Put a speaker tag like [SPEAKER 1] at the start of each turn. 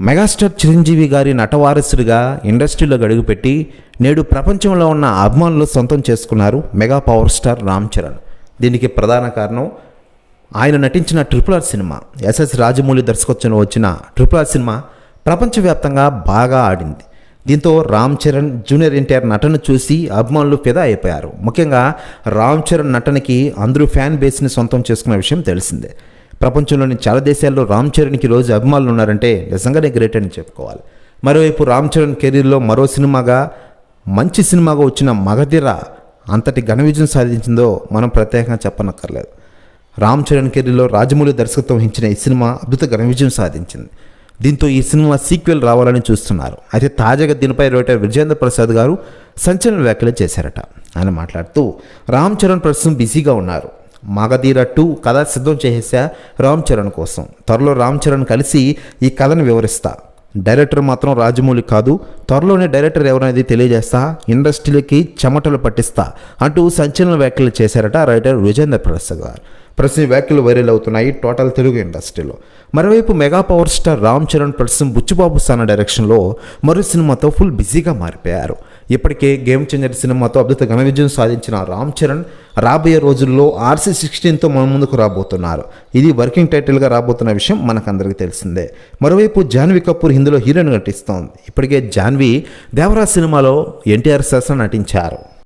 [SPEAKER 1] Megastar Chiranjeevi గారి నటవారసుడిగా ఇండస్ట్రీలో గడుగుపెట్టి నేడు ప్రపంచంలో ఉన్న అభిమానులు సొంతం చేసుకున్నారు mega power star Ram Charan. దీనికి ప్రధాన కారణం ఆయన నటించిన ట్రిపుల్ ఆర్ సినిమా. ఎస్ఎస్ రాజమౌళి దర్శకత్వంలో వచ్చిన ట్రిపుల్ ఆర్ సినిమా ప్రపంచవ్యాప్తంగా బాగా ఆడింది. దీంతో రామ్ చరణ్ జూనియర్ ఎన్టీఆర్ నటన చూసి అభిమానులు ఫిదా అయిపోయారు. ముఖ్యంగా రామ్ చరణ్ నటనకి అందరూ ఫ్యాన్ బేస్ని సొంతం చేసుకున్న విషయం తెలిసిందే. ప్రపంచంలోని చాలా దేశాల్లో రామ్ చరణ్కి రోజు అభిమానులు ఉన్నారంటే నిజంగానే గ్రేట్ అని చెప్పుకోవాలి. మరోవైపు రామ్ చరణ్ కెరీర్లో మరో సినిమాగా మంచి సినిమాగా వచ్చిన మగధిర అంతటి ఘన విజయం సాధించిందో మనం ప్రత్యేకంగా చెప్పనక్కర్లేదు. రామ్ చరణ్ కెరీర్లో రాజమౌళి దర్శకత్వం వహించిన ఈ సినిమా అద్భుత ఘన విజయం సాధించింది. దీంతో ఈ సినిమా సీక్వెల్ రావాలని చూస్తున్నారు. అయితే తాజాగా దీనిపై రైటర్ విజేంద్ర ప్రసాద్ గారు సంచలన వ్యాఖ్యలు చేశారట. ఆయన మాట్లాడుతూ రామ్ చరణ్ ప్రస్తుతం బిజీగా ఉన్నారు. మగధీర టూ కథ సిద్ధం చేసేసా రామ్ చరణ్ కోసం. త్వరలో రామ్ చరణ్ కలిసి ఈ కథను వివరిస్తా. డైరెక్టర్ మాత్రం రాజమౌళి కాదు త్వరలోనే డైరెక్టర్ ఎవరనేది తెలియజేస్తా ఇండస్ట్రీలకి చెమటలు పట్టిస్తా అంటూ సంచలన వ్యాఖ్యలు చేశారట రైటర్ విజేంద్ర ప్రసాద్ గారు. ప్రశ్న వ్యాఖ్యలు వైరల్ అవుతున్నాయి టోటల్ తెలుగు ఇండస్ట్రీలో. మరోవైపు mega power star Ram Charan ప్రస్తుతం బుచ్చిబాబు సన్న డైరెక్షన్లో మరో సినిమాతో ఫుల్ బిజీగా మారిపోయారు. ఇప్పటికే గేమ్ చేంజర్ సినిమాతో అద్భుత ఘన విజయం సాధించిన రామ్ చరణ్ రాబోయే రోజుల్లో ఆర్సీ సిక్స్టీన్తో మన ముందుకు రాబోతున్నారు. ఇది వర్కింగ్ టైటిల్గా రాబోతున్న విషయం మనకందరికీ తెలిసిందే. మరోవైపు జాన్వీ కపూర్ హిందీలో హీరోయిన్ నటిస్తోంది. ఇప్పటికే జాన్వీ దేవరా సినిమాలో ఎన్టీఆర్ శాసన నటించారు.